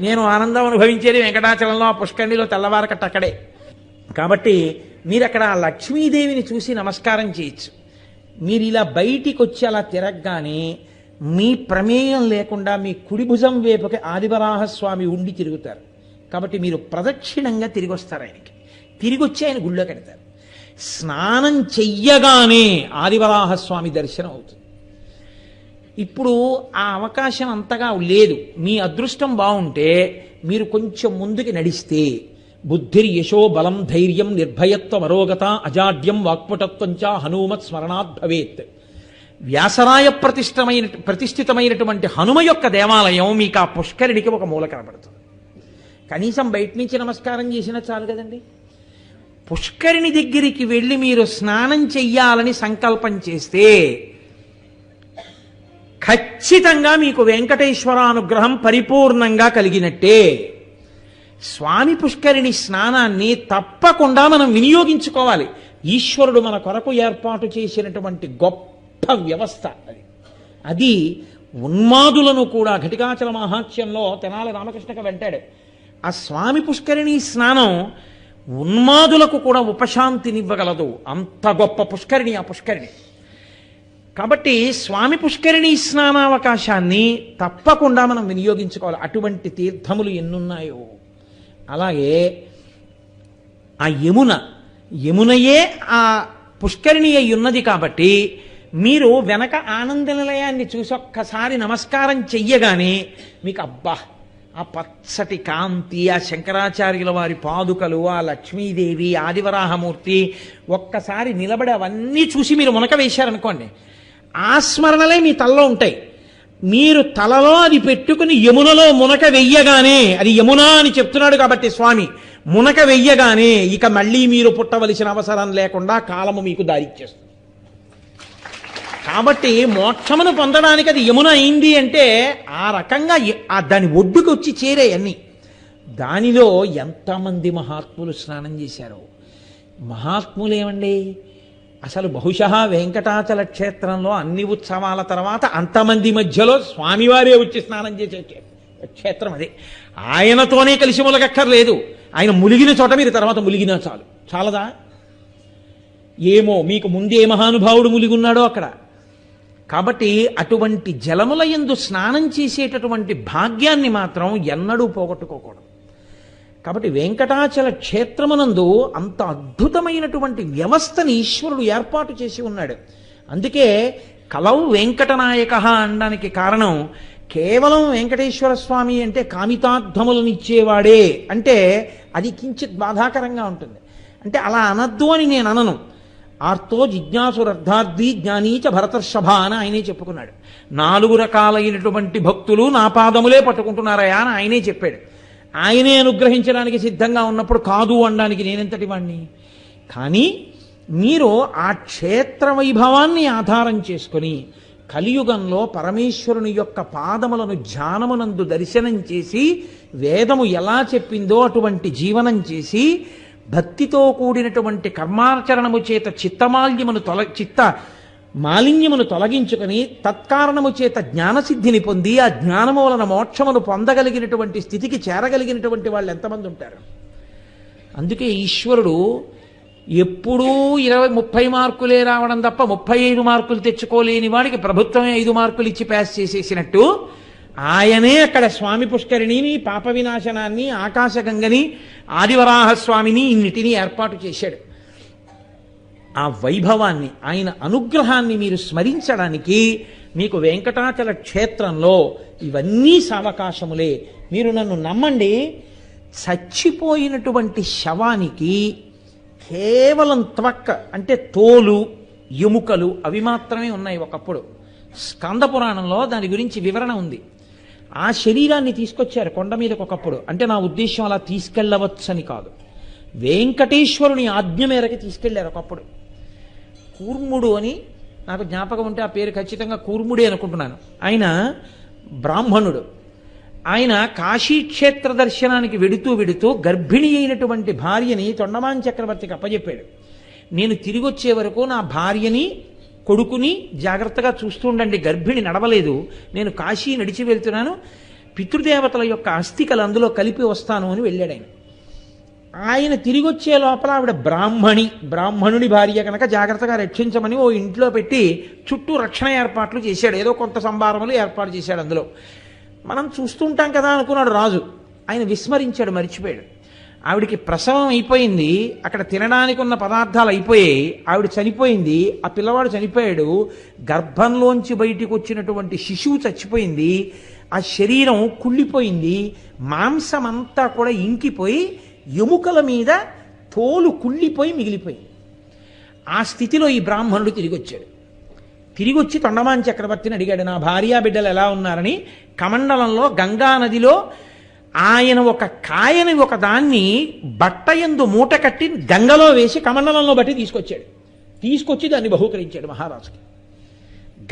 నేను ఆనందం అనుభవించేది వెంకటాచలంలో ఆ పుష్కరిణిలో తెల్లవారకట్ట అక్కడే. కాబట్టి మీరు అక్కడ ఆ లక్ష్మీదేవిని చూసి నమస్కారం చేయొచ్చు. మీరు ఇలా బయటికి వచ్చి అలా తిరగగానే మీ ప్రమేయం లేకుండా మీ కుడి భుజం వైపుకి ఆదివరాహస్వామి ఉండి తిరుగుతారు. కాబట్టి మీరు ప్రదక్షిణంగా తిరిగి వస్తారు ఆయనకి. తిరిగి వచ్చి ఆయన గుళ్ళో కడతారు. స్నానం చెయ్యగానే ఆదివరాహస్వామి దర్శనం అవుతుంది. ఇప్పుడు ఆ అవకాశం అంతగా లేదు. మీ అదృష్టం బాగుంటే మీరు కొంచెం ముందుకి నడిస్తే. బుద్ధిర్ యశో బలం ధైర్యం నిర్భయత్వ మరోగత అజాడ్యం వాక్పటత్వం చ హనుమత్ స్మరణాత్ భవేత్. వ్యాసరాయ ప్రతిష్టమైన ప్రతిష్ఠితమైనటువంటి హనుమ యొక్క దేవాలయం మీకు ఆ పుష్కరిణికి ఒక మూల కనబడుతుంది కనీసం బయట నుంచి నమస్కారం చేసినా చాలు కదండి. పుష్కరిణి దగ్గరికి వెళ్ళి మీరు స్నానం చెయ్యాలని సంకల్పం చేస్తే ఖచ్చితంగా మీకు వెంకటేశ్వరానుగ్రహం పరిపూర్ణంగా కలిగినట్టే. స్వామి పుష్కరిణి స్నానాన్ని తప్పకుండా మనం వినియోగించుకోవాలి. ఈశ్వరుడు మన కొరకు ఏర్పాటు చేసినటువంటి గొప్ప వ్యవస్థ అది. అది ఉన్మాదులను కూడా ఘటికాచల మహాత్యంలో తెనాలి రామకృష్ణకు వెంటాడు. ఆ స్వామి పుష్కరిణి స్నానం ఉన్మాదులకు కూడా ఉపశాంతినివ్వగలదు. అంత గొప్ప పుష్కరిణి ఆ పుష్కరిణి. కాబట్టి స్వామి పుష్కరిణి స్నానావకాశాన్ని తప్పకుండా మనం వినియోగించుకోవాలి. అటువంటి తీర్థములు ఎన్నున్నాయో. అలాగే ఆ యమున యమునయే ఆ పుష్కరిణి అయి ఉన్నది కాబట్టి మీరు వెనక ఆనంద నిలయాన్ని చూసి ఒక్కసారి నమస్కారం చెయ్యగానే మీకు అబ్బా ఆ పచ్చటి కాంతి ఆ శంకరాచార్యుల వారి పాదుకలు ఆ లక్ష్మీదేవి ఆదివరాహమూర్తి ఒక్కసారి నిలబడి అవన్నీ చూసి మీరు మునక వేశారనుకోండి. ఆ స్మరణలే మీ తలలో ఉంటాయి. మీరు తలలో అది పెట్టుకుని యమునలో మునక వెయ్యగానే అది యమున అని చెప్తున్నాడు కాబట్టి స్వామి మునక వెయ్యగానే ఇక మళ్ళీ మీరు పుట్టవలసిన అవసరం లేకుండా కాలము మీకు దారిచ్చేస్తుంది. కాబట్టి మోక్షమును పొందడానికి అది యమున అయింది అంటే ఆ రకంగా ఆ దాని ఒడ్డుకు వచ్చి చేరే అన్ని. దానిలో ఎంతమంది మహాత్ములు స్నానం చేశారు. మహాత్ములేమండి? అసలు బహుశా వెంకటాచల క్షేత్రంలో అన్ని ఉత్సవాల తర్వాత అంతమంది మధ్యలో స్వామివారే వచ్చి స్నానం చేసే క్షేత్రం అది. ఆయనతోనే కలిసి ములగక్కర్లేదు ఆయన ములిగిన చోట మీరు తర్వాత ములిగినా చాలు. చాలదా? ఏమో మీకు ముందే మహానుభావుడు ములిగున్నాడో అక్కడ. కాబట్టి అటువంటి జలముల యందు స్నానం చేసేటటువంటి భాగ్యాన్ని మాత్రం ఎన్నడూ పోగొట్టుకోకూడదు. కాబట్టి వెంకటాచల క్షేత్రమునందు అంత అద్భుతమైనటువంటి వ్యవస్థని ఈశ్వరుడు ఏర్పాటు చేసి ఉన్నాడు. అందుకే కలవు వెంకటనాయక అనడానికి కారణం కేవలం వెంకటేశ్వర స్వామి అంటే కామితార్థములనిచ్చేవాడే అంటే అది కించిత్ బాధాకరంగా ఉంటుంది. అంటే అలా అనద్దు అని నేను అనను. ఆర్తో జిజ్ఞాసురర్థార్థి జ్ఞానీచ భరతర్షభ అని ఆయనే చెప్పుకున్నాడు. నాలుగు రకాలైనటువంటి భక్తులు నా పాదములే పట్టుకుంటున్నారయా అని ఆయనే చెప్పాడు. ఆయనే అనుగ్రహించడానికి సిద్ధంగా ఉన్నప్పుడు కాదు అనడానికి నేనెంతటి వాణ్ణి? కానీ మీరు ఆ క్షేత్ర వైభవాన్ని ఆధారం చేసుకొని కలియుగంలో పరమేశ్వరుని యొక్క పాదములను ధ్యానమునందు దర్శనం చేసి వేదము ఎలా చెప్పిందో అటువంటి జీవనం చేసి భక్తితో కూడినటువంటి కర్మాచరణము చేత చిత్తమాల్యమును తొల చిత్త మాలిన్యమును తొలగించుకొని తత్కారణము చేత జ్ఞానసిద్ధిని పొంది ఆ జ్ఞానము వలన మోక్షమును పొందగలిగినటువంటి స్థితికి చేరగలిగినటువంటి వాళ్ళు ఎంతమంది ఉంటారు? అందుకే ఈశ్వరుడు ఎప్పుడూ ఇరవై ముప్పై మార్కులే రావడం తప్ప ముప్పై ఐదు మార్కులు తెచ్చుకోలేని వాడికి ప్రభుత్వమే ఐదు మార్కులు ఇచ్చి పాస్ చేసేసినట్టు ఆయనే అక్కడ స్వామి పుష్కరిణిని పాప వినాశనాన్ని ఆకాశగంగని ఆదివరాహస్వామిని ఇన్నిటిని ఏర్పాటు చేశాడు. ఆ వైభవాన్ని ఆయన అనుగ్రహాన్ని మీరు స్మరించడానికి మీకు వెంకటాచల క్షేత్రంలో ఇవన్నీ సావకాశములే. మీరు నన్ను నమ్మండి చచ్చిపోయినటువంటి శవానికి కేవలం త్వక్క అంటే తోలు ఎముకలు అవి మాత్రమే ఉన్నాయి ఒకప్పుడు. స్కంద పురాణంలో దాని గురించి వివరణ ఉంది. ఆ శరీరాన్ని తీసుకొచ్చారు కొండ మీదకి ఒకప్పుడు. అంటే నా ఉద్దేశం అలా తీసుకెళ్ళవచ్చని కాదు. వెంకటేశ్వరుని ఆజ్ఞ మేరకు తీసుకెళ్ళారు ఒకప్పుడు. కూర్ముడు అని నాకు జ్ఞాపకం ఉంటే ఆ పేరు ఖచ్చితంగా కూర్ముడే అనుకుంటున్నాను. ఆయన బ్రాహ్మణుడు. ఆయన కాశీక్షేత్ర దర్శనానికి వెడుతూ వెడుతూ గర్భిణి అయినటువంటి భార్యని తొండమాన్ చక్రవర్తికి అప్పజెప్పాడు. నేను తిరిగి వచ్చే వరకు నా భార్యని కొడుకుని జాగ్రత్తగా చూస్తూ ఉండండి గర్భిణి నడవలేదు. నేను కాశీ నడిచి వెళ్తున్నాను. పితృదేవతల యొక్క అస్థికలు అందులో కలిపి వస్తాను అని వెళ్ళాడు ఆయన. ఆయన తిరిగి వచ్చే లోపల ఆవిడ బ్రాహ్మణి బ్రాహ్మణుని భార్య కనుక జాగ్రత్తగా రక్షించమని ఓ ఇంట్లో పెట్టి చుట్టూ రక్షణ ఏర్పాట్లు చేశాడు. ఏదో కొంత సంభారములు ఏర్పాటు చేశాడు అందులో. మనం చూస్తుంటాం కదా అనుకున్నాడు రాజు. ఆయన విస్మరించాడు మర్చిపోయాడు. ఆవిడికి ప్రసవం అయిపోయింది. అక్కడ తినడానికి ఉన్న పదార్థాలు అయిపోయాయి. ఆవిడ చనిపోయింది. ఆ పిల్లవాడు చనిపోయాడు. గర్భంలోంచి బయటికి వచ్చినటువంటి శిశువు చచ్చిపోయింది. ఆ శరీరం కుళ్ళిపోయింది. మాంసం అంతా కూడా ఇంకిపోయి ఎముకల మీద తోలు కుళ్ళిపోయి మిగిలిపోయింది ఆ స్థితిలో ఈ బ్రాహ్మణుడు తిరిగి వచ్చాడు తిరిగి వచ్చి తొండమాన్ చక్రవర్తిని అడిగాడు నా భార్యా బిడ్డలు ఎలా ఉన్నారని? కమండలంలో గంగా నదిలో ఆయన ఒక కాయని ఒక దాన్ని బట్ట ఎందు మూట కట్టి గంగలో వేసి కమండలంలో బట్టి తీసుకొచ్చాడు. తీసుకొచ్చి దాన్ని బహూకరించాడు మహారాజుకి.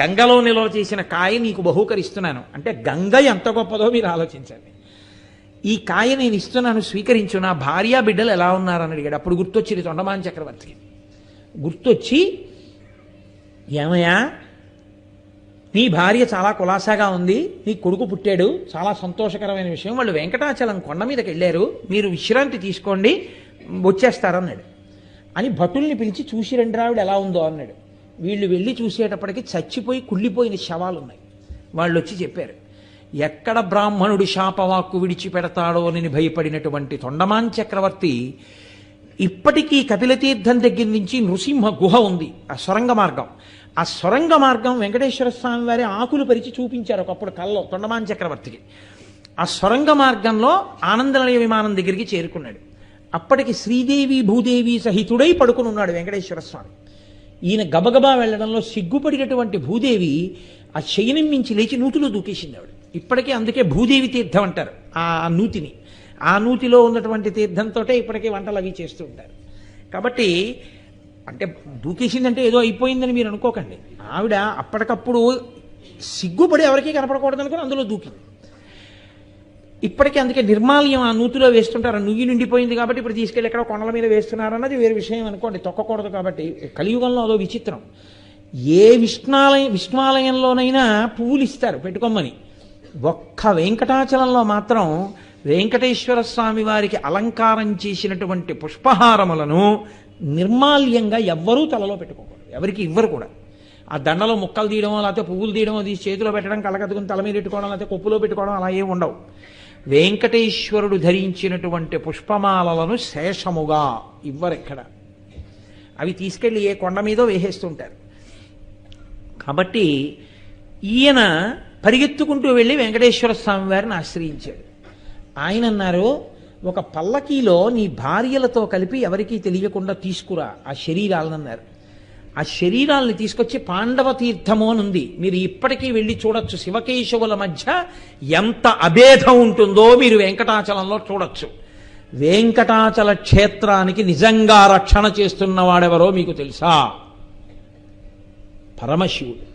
గంగలో నిల్వ చేసిన కాయ నీకు బహూకరిస్తున్నాను. అంటే గంగ ఎంత గొప్పదో మీరు ఆలోచించండి. ఈ కాయ నేను ఇస్తున్నాను స్వీకరించు నా భార్యా బిడ్డలు ఎలా ఉన్నారని అడిగాడు. అప్పుడు గుర్తొచ్చింది తొండమాన్ చక్రవర్తికి గుర్తొచ్చి ఏమయ్యా నీ భార్య చాలా కులాసాగా ఉంది నీ కొడుకు పుట్టాడు చాలా సంతోషకరమైన విషయం. వాళ్ళు వెంకటాచలం కొండ మీదకి వెళ్ళారు మీరు విశ్రాంతి తీసుకోండి వచ్చేస్తారన్నాడు. అని భటుల్ని పిలిచి చూసి రండి రావిడ ఎలా ఉందో అన్నాడు. వీళ్ళు వెళ్ళి చూసేటప్పటికి చచ్చిపోయి కుళ్ళిపోయిన శవాలు ఉన్నాయి వాళ్ళు వచ్చి చెప్పారు. ఎక్కడ బ్రాహ్మణుడు శాపవాక్కు విడిచిపెడతాడో అని భయపడినటువంటి తొండమాన్ చక్రవర్తి ఇప్పటికీ కపిలతీర్థం దగ్గర నుంచి నృసింహ గుహ ఉంది ఆ సొరంగ మార్గం. ఆ సొరంగ మార్గం వెంకటేశ్వర స్వామి వారి ఆకులు పరిచి చూపించారు ఒకప్పుడు కల్లో తొండమాన్ చక్రవర్తికి. ఆ సొరంగ మార్గంలో ఆనందనిలయ విమానం దగ్గరికి చేరుకున్నాడు. అప్పటికి శ్రీదేవి భూదేవి సహితుడై పడుకుని ఉన్నాడు వెంకటేశ్వర స్వామి. ఈయన గబగబా వెళ్ళడంలో సిగ్గుపడినటువంటి భూదేవి ఆ శయనం మించి లేచి నూతులు దూకేసింది ఆవిడ. ఇప్పటికీ అందుకే భూదేవి తీర్థం అంటారు ఆ నూతిని. ఆ నూతిలో ఉన్నటువంటి తీర్థంతో ఇప్పటికీ వంటలు అవి చేస్తూ ఉంటారు. కాబట్టి అంటే దూకేసిందంటే ఏదో అయిపోయిందని మీరు అనుకోకండి. ఆవిడ అప్పటికప్పుడు సిగ్గుపడి ఎవరికీ కనపడకూడదు అనుకుని అందులో దూకింది. ఇప్పటికీ అందుకే నిర్మాల్యం ఆ నూతిలో వేస్తుంటారు నుయ్యి నిండిపోయింది కాబట్టి ఇప్పుడు తీసుకెళ్ళి ఎక్కడ కొండల మీద వేస్తున్నారు అన్నది వేరే విషయం అనుకోండి తొక్కకూడదు కాబట్టి కలియుగంలో అదో విచిత్రం. ఏ విష్ణాలయం విష్ణాలయంలోనైనా పువ్వులు ఇస్తారు పెట్టుకోమని ఒక్క వెంకటాచలంలో మాత్రం వెంకటేశ్వర స్వామి వారికి అలంకారం చేసినటువంటి పుష్పహారములను నిర్మాల్యంగా ఎవ్వరూ తలలో పెట్టుకోకూడదు. ఎవరికి ఇవ్వరు కూడా. ఆ దండలో ముక్కలు తీయడమో లేకపోతే పువ్వులు తీయడమో తీసి చేతిలో పెట్టడం కళ్ళకద్దుకుని తల మీద పెట్టుకోవడం లేకపోతే కొప్పులో పెట్టుకోవడం అలా ఏమి ఉండవు. వెంకటేశ్వరుడు ధరించినటువంటి పుష్పమాలలను శేషముగా ఇవ్వరెక్కడ? అవి తీసుకెళ్ళి ఏ కొండ మీదో వేసేస్తుంటారు. కాబట్టి ఈయన పరిగెత్తుకుంటూ వెళ్ళి వెంకటేశ్వర స్వామి వారిని ఆశ్రయించాడు. ఆయన అన్నారు ఒక పల్లకీలో నీ భార్యలతో కలిపి ఎవరికీ తెలియకుండా తీసుకురా ఆ శరీరాలను అన్నారు. ఆ శరీరాల్ని తీసుకొచ్చి పాండవ తీర్థము అని ఉంది. మీరు ఇప్పటికీ వెళ్ళి చూడొచ్చు. శివకేశవుల మధ్య ఎంత అభేదం ఉంటుందో మీరు వెంకటాచలంలో చూడొచ్చు. వెంకటాచల క్షేత్రానికి నిజంగా రక్షణ చేస్తున్నవాడెవరో మీకు తెలుసా? పరమశివుడు.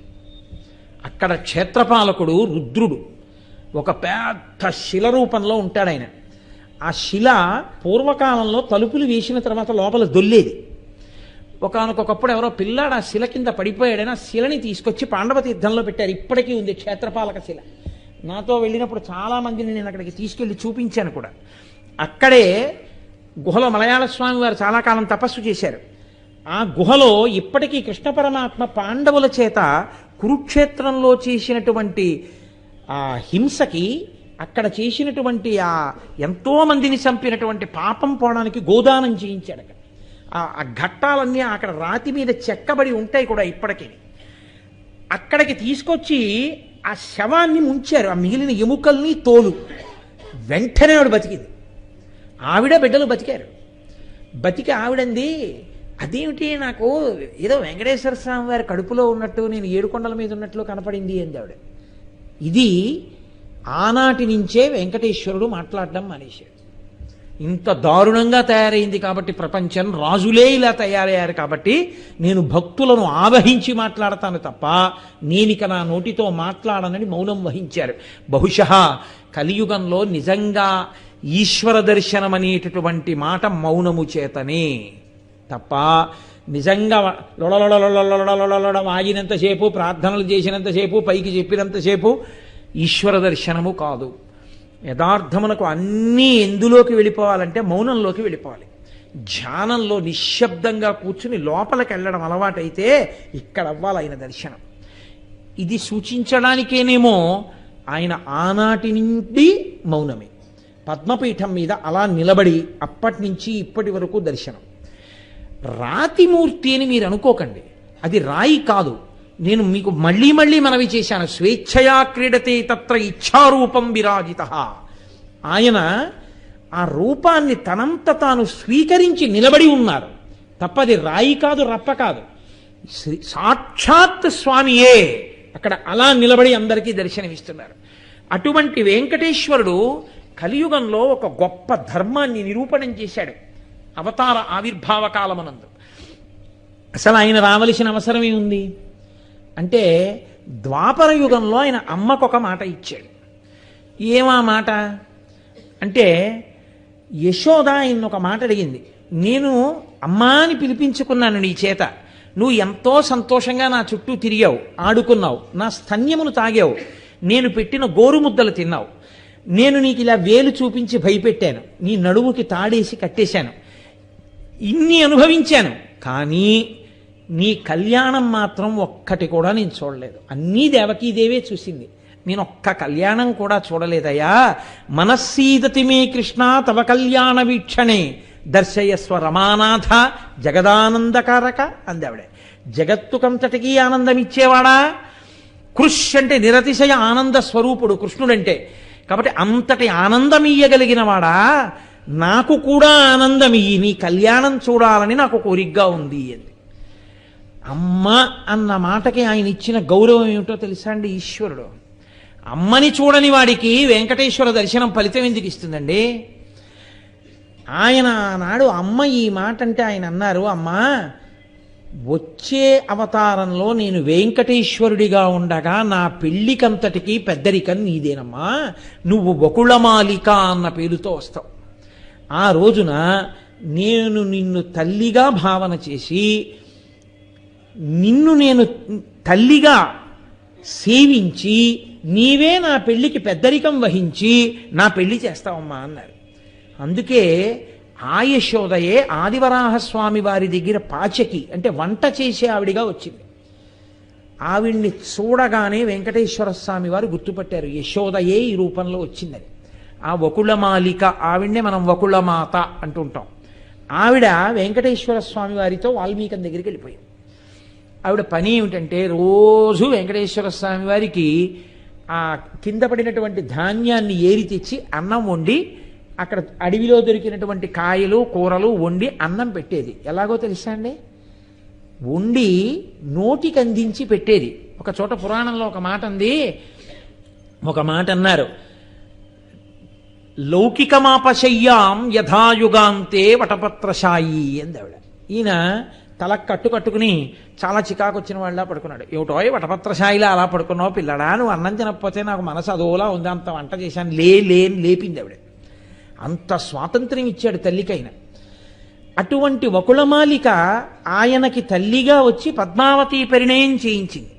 అక్కడ క్షేత్రపాలకుడు రుద్రుడు. ఒక పెద్ద శిల రూపంలో ఉంటాడు ఆయన ఆ శిల పూర్వకాలంలో తలుపులు వేసిన తర్వాత లోపల దొల్లేది. ఒకనకొకప్పుడు ఎవరో పిల్లాడు ఆ శిల కింద పడిపోయాడని ఆ శిలని తీసుకొచ్చి పాండవ తీర్థంలో పెట్టారు. ఇప్పటికీ ఉంది క్షేత్రపాలక శిల. నాతో వెళ్ళినప్పుడు చాలామందిని నేను అక్కడికి తీసుకెళ్ళి చూపించాను కూడా. అక్కడే గుహలో మలయాళ స్వామి వారు చాలా కాలం తపస్సు చేశారు. ఆ గుహలో ఇప్పటికీ కృష్ణ పరమాత్మ పాండవుల చేత కురుక్షేత్రంలో చేసినటువంటి ఆ హింసకి అక్కడ చేసినటువంటి ఆ ఎంతో మందిని చంపినటువంటి పాపం పోవడానికి గోదానం చేయించాడు అక్కడ. ఆ ఆ ఘట్టాలన్నీ అక్కడ రాతి మీద చెక్కబడి ఉంటాయి కూడా ఇప్పటికీ. అక్కడికి తీసుకొచ్చి ఆ శవాన్ని ముంచారు ఆ మిగిలిన ఎముకల్ని తోలు. వెంటనే ఆవిడ బతికింది. ఆవిడ బిడ్డలు బతికారు. బతికి ఆవిడంది అదేమిటి? నాకు ఏదో వెంకటేశ్వర స్వామి వారి కడుపులో ఉన్నట్టు నేను ఏడుకొండల మీద ఉన్నట్లు కనపడింది అంది ఆవిడ. ఇది ఆనాటి నుంచే వెంకటేశ్వరుడు మాట్లాడడం మానేశాడు. ఇంత దారుణంగా తయారైంది కాబట్టి ప్రపంచం రాజులే ఇలా తయారయ్యారు కాబట్టి నేను భక్తులను ఆవహించి మాట్లాడతాను తప్ప నేనిక నా నోటితో మాట్లాడనని మౌనం వహించారు. బహుశా కలియుగంలో నిజంగా ఈశ్వర దర్శనం అనేటటువంటి మాట మౌనము చేతనే తప్ప నిజంగా లొడలొడలొడలొడలొడలొడ వాగినంతసేపు ప్రార్థనలు చేసినంతసేపు పైకి చెప్పినంతసేపు ఈశ్వర దర్శనము కాదు యథార్థమునకు అన్నీ ఎందులోకి వెళ్ళిపోవాలంటే మౌనంలోకి వెళ్ళిపోవాలి ధ్యానంలో నిశ్శబ్దంగా కూర్చుని లోపలికి వెళ్ళడం అలవాటైతే ఇక్కడ అవ్వాలి ఆయన దర్శనం ఇది సూచించడానికేనేమో ఆయన ఆనాటి నుండి మౌనమే పద్మపీఠం మీద అలా నిలబడి అప్పటి నుంచి ఇప్పటి వరకు దర్శనం రాతిమూర్తి అని మీరు అనుకోకండి. అది రాయి కాదు. నేను మీకు మళ్ళీ మళ్ళీ మనవి చేశాను. స్వేచ్ఛయా క్రీడతే తత్ర ఇచ్ఛారూపం విరాజిత. ఆయన ఆ రూపాన్ని తనంత తాను స్వీకరించి నిలబడి ఉన్నారు. తప్పది రాయి కాదు రప్ప కాదు. సాక్షాత్ స్వామియే. అక్కడ అలా నిలబడి అందరికీ దర్శనమిస్తున్నారు. అటువంటి వెంకటేశ్వరుడు కలియుగంలో ఒక గొప్ప ధర్మాన్ని నిరూపణం చేశాడు. అవతార ఆవిర్భావ కాలమనందు. అసలు ఆయన రావలసిన అవసరమే ఉంది అంటే ద్వాపర యుగంలో ఆయన అమ్మకు ఒక మాట ఇచ్చాడు. ఏమా మాట? అంటే యశోద ఆయన ఒక మాట అడిగింది. నేను అమ్మా అని పిలిపించుకున్నాను నీ చేత. నువ్వు ఎంతో సంతోషంగా నా చుట్టూ తిరిగావు ఆడుకున్నావు నా స్తన్యమును తాగావు నేను పెట్టిన గోరుముద్దలు తిన్నావు. నేను నీకు ఇలా వేలు చూపించి భయపెట్టాను. నీ నడుముకి తాడేసి కట్టేశాను. ఇన్ని అనుభవించాను. కానీ నీ కళ్యాణం మాత్రం ఒక్కటి కూడా నేను చూడలేదు. అన్నీ దేవకీదేవే చూసింది. నేను ఒక్క కళ్యాణం కూడా చూడలేదయ్యా. మనస్సీదతి మే కృష్ణ తవ కళ్యాణ వీక్షణే. దర్శయస్వ రమానాథ జగదానందకారక అందావిడే. జగత్తుకంతటికీ ఆనందం ఇచ్చేవాడా కృష్ అంటే నిరతిశయ ఆనంద స్వరూపుడు కృష్ణుడంటే. కాబట్టి అంతటి ఆనందం ఇయ్యగలిగినవాడా? నాకు కూడా ఆనందం ఇయ్యి నీ కళ్యాణం చూడాలని నాకు కోరికగా ఉంది అంది. అమ్మ అన్న మాటకి ఆయన ఇచ్చిన గౌరవం ఏమిటో తెలుసా అండి ఈశ్వరుడు? అమ్మని చూడని వాడికి వెంకటేశ్వర దర్శనం ఫలితం ఎందుకు ఇస్తుందండి? ఆయన ఆనాడు అమ్మ ఈ మాట అంటే ఆయన అన్నారు అమ్మా వచ్చే అవతారంలో నేను వెంకటేశ్వరుడిగా ఉండగా నా పెళ్ళికంతటికి పెద్దరికం నీదేనమ్మా. నువ్వు బకుళమాలిక అన్న పేరుతో వస్తావు. ఆ రోజున నేను నిన్ను తల్లిగా భావన చేసి నిన్ను నేను తల్లిగా సేవించి నీవే నా పెళ్ళికి పెద్దరికం వహించి నా పెళ్ళి చేస్తావమ్మా అన్నారు. అందుకే ఆ యశోదయే ఆదివరాహస్వామి వారి దగ్గర పాచకి అంటే వంట చేసే ఆవిడిగా వచ్చింది. ఆవిడ్ని చూడగానే వెంకటేశ్వర స్వామి వారు గుర్తుపట్టారు యశోదయే ఈ రూపంలో వచ్చిందని. ఆ వకుళమాలిక ఆవిడనే మనం వకుళమాత అంటుంటాం. ఆవిడ వెంకటేశ్వర స్వామి వారితో వాల్మీకం దగ్గరికి వెళ్ళిపోయింది. ఆవిడ పని ఏమిటంటే రోజు వెంకటేశ్వర స్వామి వారికి ఆ కింద పడినటువంటి ధాన్యాన్ని ఏరి తెచ్చి అన్నం వండి అక్కడ అడవిలో దొరికినటువంటి కాయలు కూరలు వండి అన్నం పెట్టేది. ఎలాగో తెలుసా అండి? వండి నోటికి అందించి పెట్టేది. ఒక చోట పురాణంలో ఒక మాట ఉంది. ఒక మాట అన్నారు. లౌకికమాపశయ్యాం యథాయుగాంతే వటపత్రశాయి అంది ఆవిడ ఈయన తల కట్టు కట్టుకుని చాలా చికాకు వచ్చిన వాళ్ళ పడుకున్నాడు. ఏమిటో వటపత్రశాయిలా అలా పడుకున్నావు పిల్లడా? నువ్వు అన్నం తినకపోతే నాకు మనసు అదోలా ఉంది అంత వంట చేశాను లే లేని లేపింది ఆవిడ. అంత స్వాతంత్ర్యం ఇచ్చాడు తల్లికైన. అటువంటి వకుళమాలిక ఆయనకి తల్లిగా వచ్చి పద్మావతి పరిణయం చేయించింది.